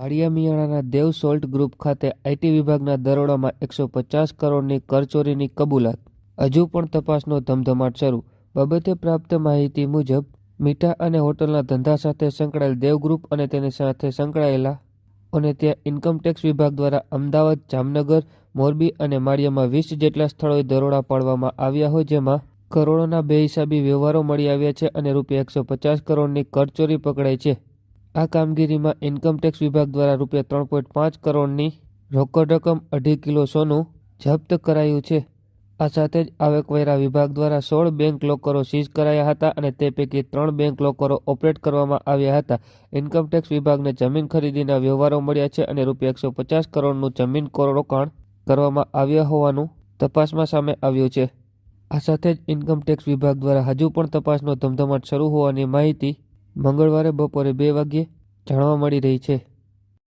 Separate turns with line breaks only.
માળિયા મિયાણાના Dev salt group ખાતે IT વિભાગના દરોડામાં એકસો પચાસ કરોડની કરચોરીની કબૂલાત. હજુ પણ તપાસનો ધમધમાટ શરૂ. બાબતે પ્રાપ્ત માહિતી મુજબ, મીઠા અને હોટલના ધંધા સાથે સંકળાયેલ દેવ ગ્રુપ અને તેની સાથે સંકળાયેલા અને ત્યાં ઇન્કમટેક્સ વિભાગ દ્વારા અમદાવાદ, જામનગર, મોરબી અને માળિયામાં વીસ જેટલા સ્થળોએ દરોડા પાડવામાં આવ્યા હોય જેમાં કરોડોના બેહિસાબી વ્યવહારો મળી આવ્યા છે અને રૂપિયા એકસો પચાસ કરોડની કરચોરી પકડાઈ છે. આ કામગીરીમાં ઇન્કમટેક્સ વિભાગ દ્વારા રૂપિયા ત્રણ પોઈન્ટ પાંચ કરોડની રોકડ રકમ અઢી કિલો સોનું જપ્ત કરાયું છે. આ સાથે જ આવકવેરા વિભાગ દ્વારા સોળ બેંક લોકરો સીઝ કરાયા હતા અને તે પૈકી ત્રણ બેંક લોકરો ઓપરેટ કરવામાં આવ્યા હતા. ઇન્કમટેક્સ વિભાગને જમીન ખરીદીના વ્યવહારો મળ્યા છે અને રૂપિયા એકસો પચાસ કરોડનું જમીન રોકાણ કરવામાં આવ્યા હોવાનું તપાસમાં સામે આવ્યું છે. આ સાથે જ ઇન્કમટેક્સ વિભાગ દ્વારા હજુ પણ તપાસનો ધમધમાટ શરૂ હોવાની માહિતી મંગળવારે બપોરે બે વાગ્યે જાણવા મળી રહી છે.